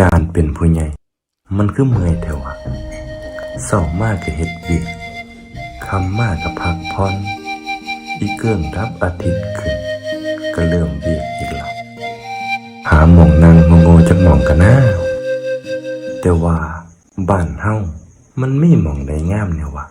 การเป็นผู้ใหญ่ มันคือเมื่อยแถวะเศร้ามากก็เฮ็ดเวียกคำมากก็พักผ่อนอีเกื้องรับอาทิตย์ขึ้น ก็เริ่มเวียกอีกแล้วหาหมองนางโง่ๆจักหมองกันนะแต่ว่าบ้านเฮามันไมีหมองใดงามเนี่ยวะ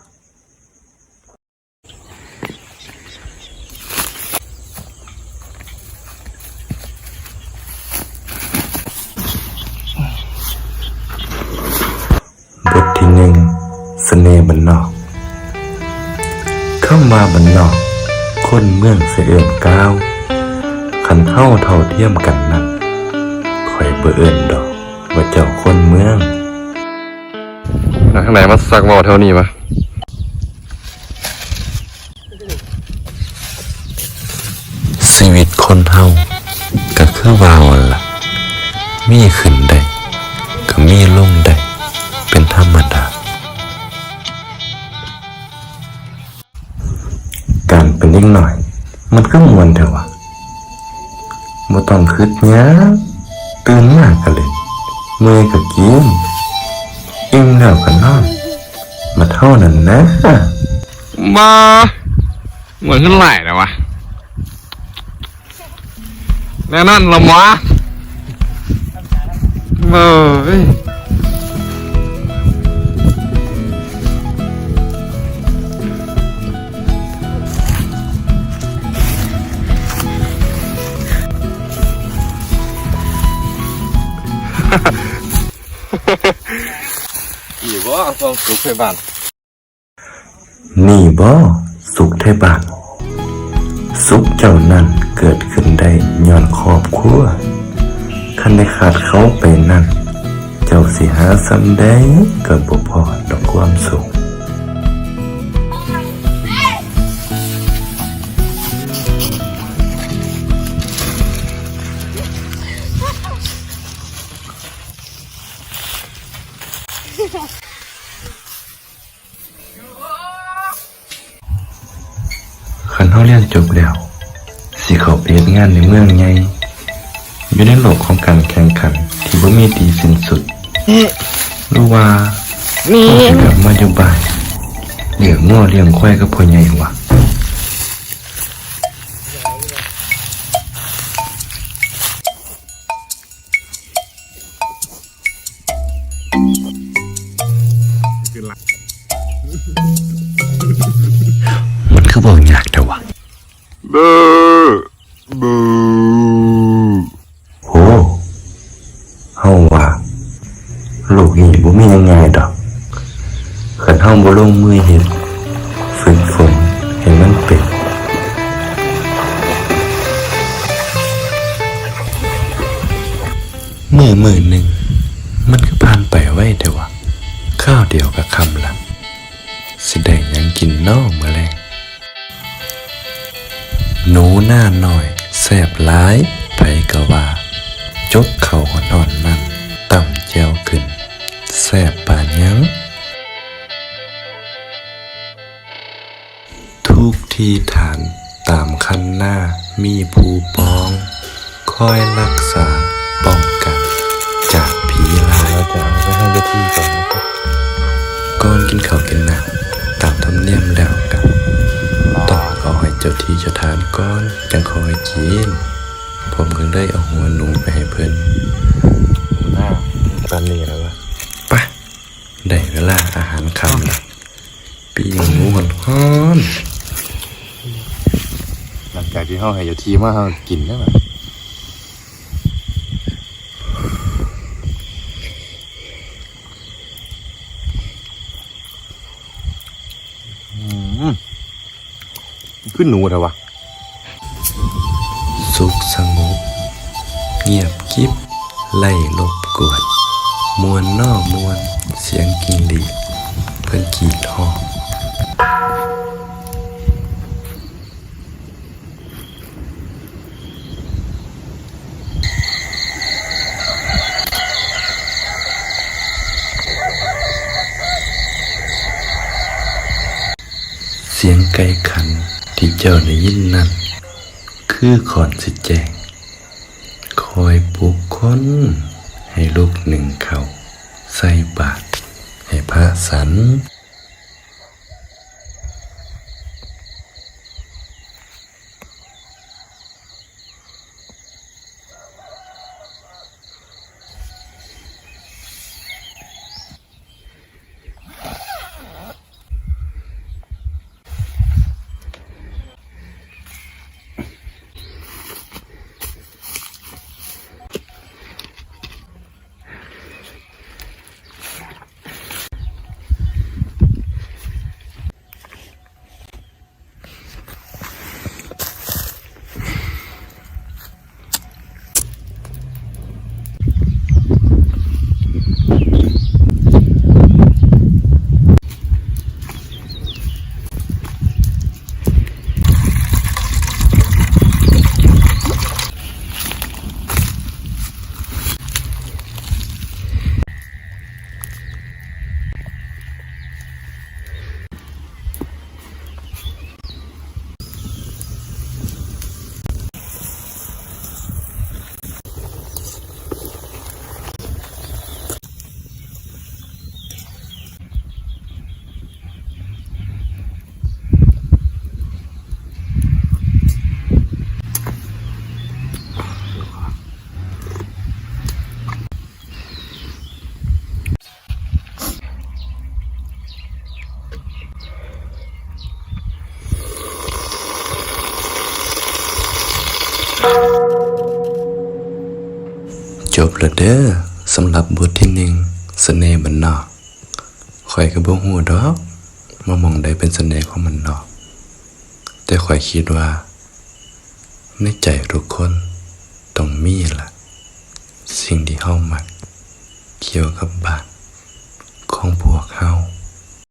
บทที่หนึ่งเส น่ห์บันนอก เข้ามาบันนอก คนเมืองเสเอื่นก้าวขันเท่าเท่าเทียมกันนั้นคอยเบื่อเอื่นดอก ว่าเจ้าคนเมืองข้างไหนมาสักเว่าเท่านี้ปะชีวิตคนเฮาก็คือวาวนั่นล่ะมีขึ้นได้ เป็นยิ่งหน่อย มันก็มวนเถอะวะบ่ต้องคิดหยังตื่นมากก็เลยเมื่อยก็กินอิ่มแล้วก็นอนมาเท่านั้นนะมาเหมือนขึ้นไหลเลยวะแน่นอนละมะเอ้ ยอีกว่าต้องสุขไปบ้าน นี่บ่สุขไทยบ้าน สุขเจ้านั้นเกิดขึ้นได้ย้อนครอบครัวคันได้ขาดเขาไปนั่น เจ้าสิหาซ้ำได้ก็บ่พอดอกความสุข คันเขาเรียนจบแล้ว สิเขาไปเฮ็ดงานในเมืองไง อยู่ในโลกของการแข่งขัน ที่บ่มีดีสิ้นสุด รู้ว่านี่เขาสิกลับมาอยู่บ้านเลี้ยงง้อเลี้ยงควายกับพ่อใหญ่วะ ละสิได้ยังกินน้องมาแรงหนูหน้าหน่อยแสบหลายไผกะว่า จกเขานอนมันต่ำแจวขึ้นแสบปานยังทุกที่ฐานตามคันหน้ามีผู้ปอง คอยรักษา ก่อนจังคอยกิน ผมก็ได้เอาหัวหนูไปให้เพิ่นหน้าตอนนี้แล้ววะไปะได้เวลาอาหารคำละปีงหมูหอนฮ้อนหลังจากที่เขาให้ยาทีมาเขากินได้ไหมขึ้นหนูเถอะวะ สุขสงบ เงียบกิบไล่ลบกวนมวนนอกมวนเสียงกินลีเพิ่นกีดห้องเสียงไก่ขันที่เจ้าได้ยินนั้น คือขอนสิแจง คอยปลุกคนใให้ลูกหนึ่งเขา ใส่บาตรให้พระสัน จบแล้วเด้อสำหรับบทที่หนึ่งเสน่ห์บันนอกข่อยก็บ่ฮู้ดอกว่ามองได้เป็นเสน่ห์ของมันนอก แต่ข่อยคิดว่า ในใจทุกคนต้องมีล่ะ สิ่งที่เฮามัก เกี่ยวกับบ้านของพวกเฮา